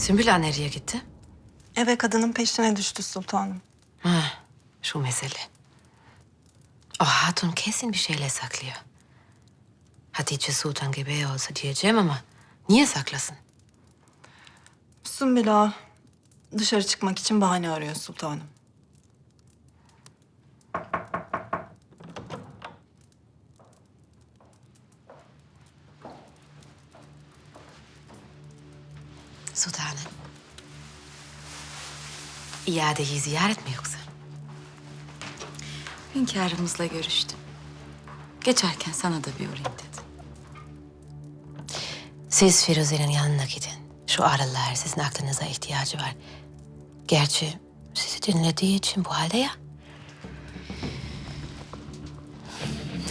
Sümbül Ağa nereye gitti? Eve kadının peşine düştü sultanım. Ha, şu mesele. O hatun kesin bir şeyler saklıyor. Hatice Sultan gibi olsa diyeceğim ama niye saklasın? Sümbül Ağa dışarı çıkmak için bahane arıyor sultanım. Sultanım. İadeyi ziyaret mi yoksa? Hünkârımızla görüştüm. Geçerken sana da bir uğrayayım dedi. Siz Firuze'nin yanına gidin. Şu aralar sizin aklınıza ihtiyacı var. Gerçi sizi dinlediği için bu halde ya.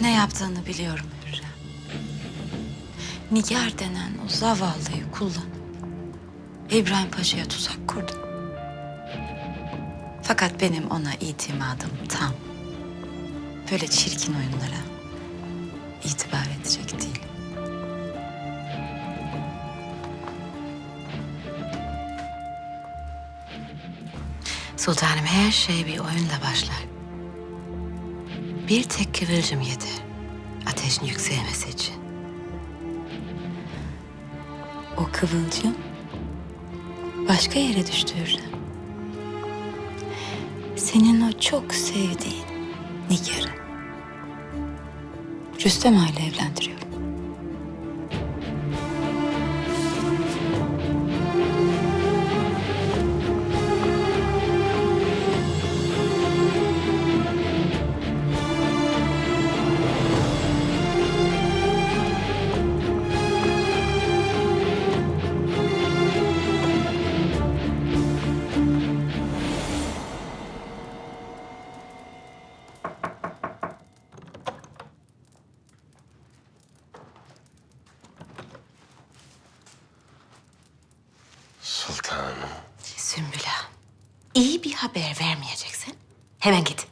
Ne yaptığını biliyorum Hürrem. Nigar denen o zavallıyı kullan. İbrahim Paşa'ya tuzak kurdu. Fakat benim ona itimadım tam. Böyle çirkin oyunlara itibar edecek değil. Sultanım her şey bir oyunla başlar. Bir tek kıvılcım yeter. Ateşin yükselmesi için. O kıvılcım başka yere düştü Hürrem. Senin o çok sevdiğin Nigar'ı. Rüstem Ağa ile evlendiriyorum. Sultanım. Sümbül Ağa, iyi bir haber vermeyeceksin. Hemen git.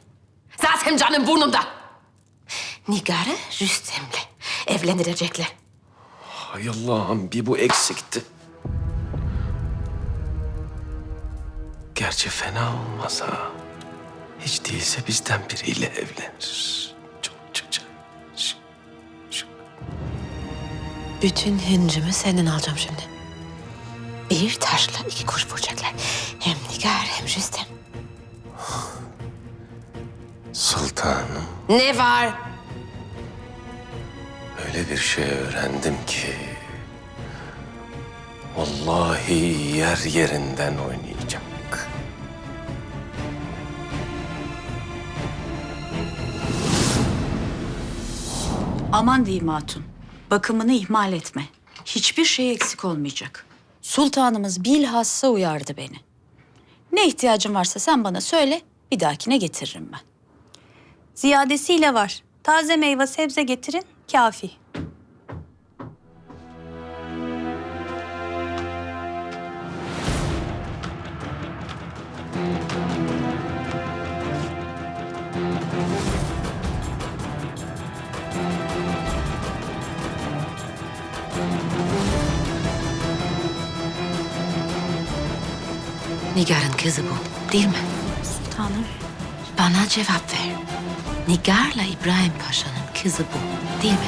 Zaten canım burnumda. Nigar'ı Rüstem'le evlendirecekler. Hay Allah'ım bir bu eksikti. Gerçi fena olmaz ha. Hiç değilse bizden biriyle evlenir. Çok çok. Bütün hıncımı senden alacağım şimdi. Bir taşla iki kuş vuracaklar. Hem Nigar hem Rüstem. Sultanım Ne var? öyle bir şey öğrendim ki... Vallahi yer yerinden oynayacak. Aman diyeyim hatun. Bakımını ihmal etme. Hiçbir şey eksik olmayacak. Sultanımız bilhassa uyardı beni. Ne ihtiyacın varsa sen bana söyle, bir dahakine getiririm ben. Ziyadesiyle var. Taze meyve sebze getirin, kafi. Nigar'ın kızı bu değil mi? Sultanım. Bana cevap ver. Nigar'la İbrahim Paşa'nın kızı bu değil mi?